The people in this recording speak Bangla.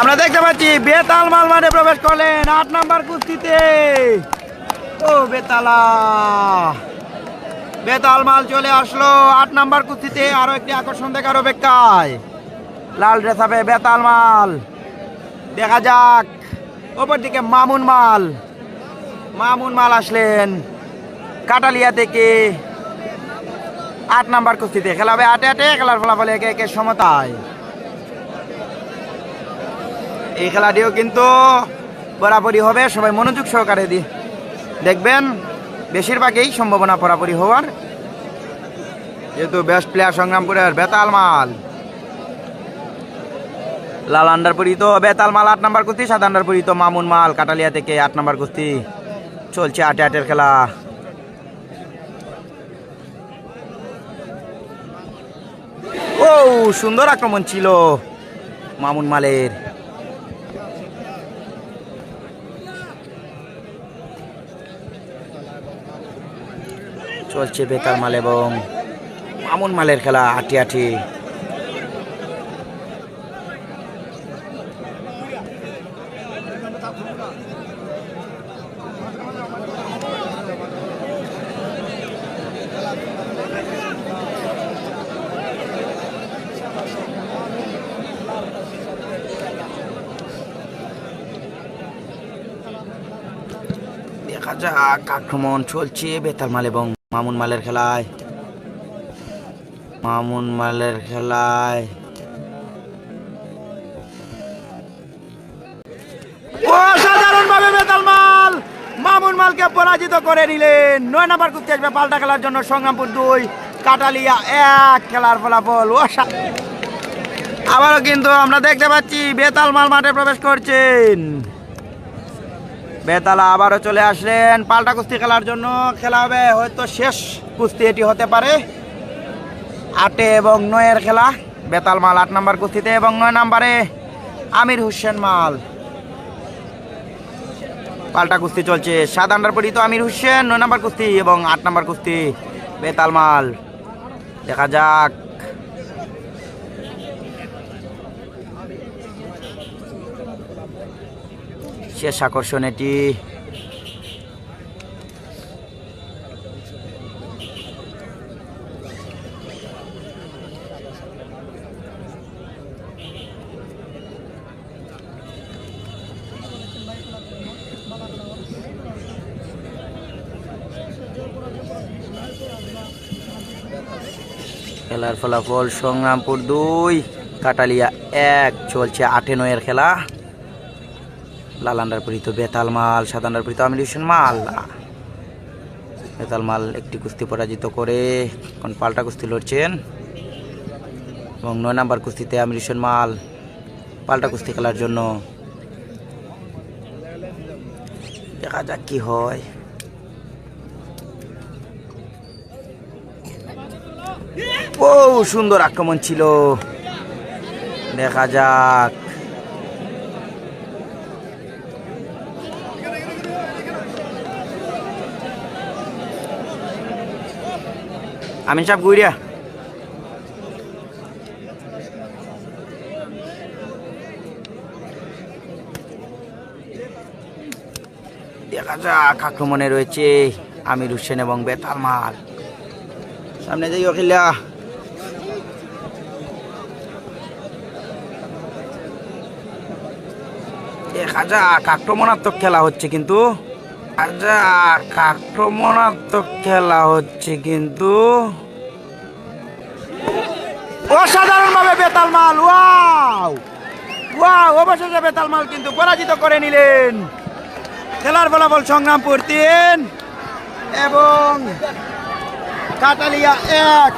আমরা দেখতে পাচ্ছি, বেতাল মাল মাঠে প্রবেশ করলেন আট নাম্বার কুস্তিতে। ও বেতালা। বেতাল মাল চলে আসলো আট নাম্বার কুস্তিতে, আরও একটি আকর্ষণ দেখার অপেক্ষায়। লাল ড্রেস হবে বেতাল মাল। দেখা যাক, ওপর দিকে মামুন মাল। মামুন মাল আসলেন কাটালিয়া থেকে। আট নাম্বার কুস্তিতে খেলা হবে আটে আটে, খেলার ফলাফল একে একে সমতায়। এই খেলাটিও কিন্তু বরাবরই হবে, সবাই মনোযোগ সহকারে দি দেখবেন, বেশিরভাগই সম্ভাবনা বরাবরই হওয়ার। যেহেতু বেস্ট প্লেয়ার সংগ্রামপুরের বেতাল মাল। লাল আন্ডার পরিত বেতাল মাল আট নাম্বার কুস্তি সাত আন্ডার পরিত মামুন মাল, কাটালিয়া থেকে আট নাম্বার কুস্তি। চলছে আটে আটের খেলা। সুন্দর আক্রমণ ছিল মামুন মালের। চলছে বেতার মাল এবং মামুন মালের খেলা আটি আটি। দেখা যাক, আক্রমণ চলছে বেতাল মাল এবং মামুন মালের খেলায়। মামুন মালের খেলায়। অসাধারণ ভাবে বেতাল মাল! মামুন মালকে পরাজিত করে নিলেন। নয় নাম্বার কুস্তি আসবে পাল্টা খেলার জন্য সংগ্রামপুর দুই, কাটালিয়া এক, খেলার ফলাফল অসা- আবারও কিন্তু আমরা দেখতে পাচ্ছি, বেতাল মাল মাঠে প্রবেশ করছেন। বেতালা আবারও চলে আসলেন। পাল্টা কুস্তি খেলার জন্য খেলা হবে, হয়তো শেষ কুস্তি এটি হতে পারে। আটে এবং নয়ের খেলা, বেতাল মাল আট নাম্বার কুস্তিতে এবং নয় নাম্বারে আমির হোসেন মাল। পাল্টা কুস্তি চলছে, সাত আন্ডার পরিত আমির হোসেন, নয় নাম্বার কুস্তি এবং আট নাম্বার কুস্তি বেতাল মাল। দেখা যাক। শেষ আকর্ষণ এটি। খেলার ফলাফল সংগ্রামপুর দুই কাটালিয়া এক চলছে আটে নয়ের খেলা। লাল আন্ডার পরিত বেতাল মাল সাত আন্ডার পরিত আমির হোসেন মাল। বেতাল মাল একটি কুস্তি পরাজিত করে এখন পাল্টা কুস্তি লড়ছেন। এবং নয় নাম্বার কুস্তিতে আমির হোসেন মাল পাল্টা কুস্তি খেলার জন্য। দেখা যাক কি হয়। ও, সুন্দর আক্রমণ ছিল। দেখা যাক। আমিন সাহেব গুইরিয়া দেখা যাক আক্রমণে রয়েছে, আমির হোসেন এবং বেতাল মাল। সামনে যাই অখিলা দেখা যাক আক্রমণাত্মক খেলা হচ্ছে কিন্তু। যাক আক্রমণাত্মক খেলা হচ্ছে কিন্তু। অসাধারণ ভাবে বেতাল মাল, ওয়াও! ওয়াও, অবশেষে বেতাল মাল কিন্তু পরাজিত করে নিলেন। খেলার ফলাফল সংগ্রামপুর তিন এবং কাটালিয়া এক।